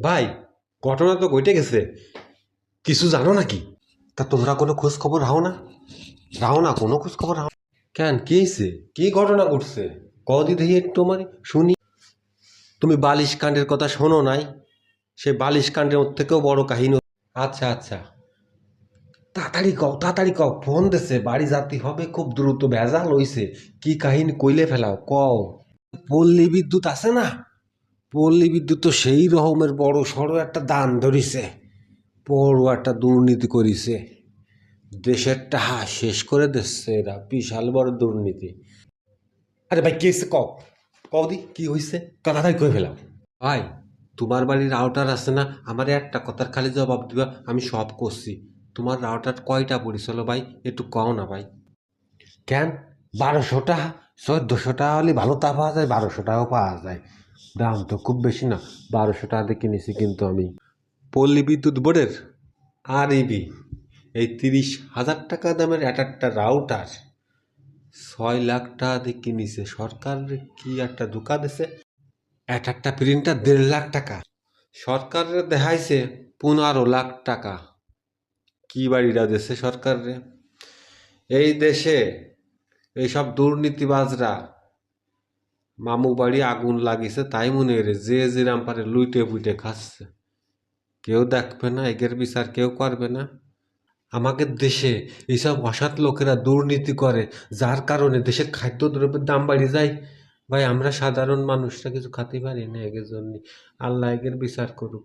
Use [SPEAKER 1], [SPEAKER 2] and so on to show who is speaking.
[SPEAKER 1] ভাই ঘটনা তো ঘটে গেছে। কিছু জানো নাকি? তা তোমরা কোনো খোঁজ খবর রাও না? রাও না কোনো খোঁজ খবর রাও কেন কি হয়েছে কি ঘটনা ঘটছে? কদি দেখি একটু মানে শুনি। তুমি বালিশ কাণ্ডের কথা শোনো নাই। সে বালিশ কাণ্ডের ওর থেকেও বড় কাহিনী। আচ্ছা আচ্ছা। তাড়াতাড়ি কও তাড়াতাড়ি কও। ফোন দেছে বাড়ি যাতে হবে খুব দ্রুত। ভেজাল হইছে। কি কাহিনী কইলে ফেলাও কও। পল্লী বিদ্যুৎ আছে না? পল্লী বিদ্যুৎ তো সেই রকমের বড় সড়ো একটা দান ধরিছে। বড় একটা দুর্নীতি করিছে। দেশের টাহা শেষ করে দিচ্ছে এরা বিশাল বড় দুর্নীতি। আরে ভাই কি হয়েছে কও? কও দি কি হয়েছে তাড়াতাড়ি কয়ে ফেলাম ভাই তোমার বাড়ির রাউটার আছে না? আমার একটা কথার খালি জবাব দিবা আমি সব করছি। তোমার রাউটার কয়টা পড়েছিল ভাই? একটু কও না ভাই। কেন? বারোশো টাকা চোদ্দোশো টাকা হলে ভালো তা পাওয়া যায় বারোশো টাকাও পাওয়া যায়। দাম তো খুব বেশি না, বারোশো টাকা দিয়ে কিনেছি কিন্তু আমি। পল্লী বিদ্যুৎ বোর্ডের আর ইবি এই তিরিশ হাজার টাকা দামের এক একটা রাউটার ছয় লাখ টাকা দিয়ে কিনেছে। সরকার কি একটা ধোকা দিছে এক একটা প্রিন্টার দেড় লাখ টাকা। সরকারের দেখাইছে পনেরো লাখ টাকা। কি বাড়িটা দেশে সরকারে এই দেশে এইসব দুর্নীতিবাজরা মামু বাড়ি আগুন লাগিয়েছে তাই মনে হয় যে যেরাম পারে লুইটে পুইটে খাচ্ছে। কেউ দেখবে না, এগের বিচার কেউ করবে না। আমাদের দেশে এইসব অসৎ লোকেরা দুর্নীতি করে, যার কারণে দেশের খাদ্যদ্রব্যের দাম বাড়ি যায়। ভাই, আমরা সাধারণ মানুষরা কিছু খাতে পারি না এগের জন্য। আল্লাহ এগের বিচার করুক।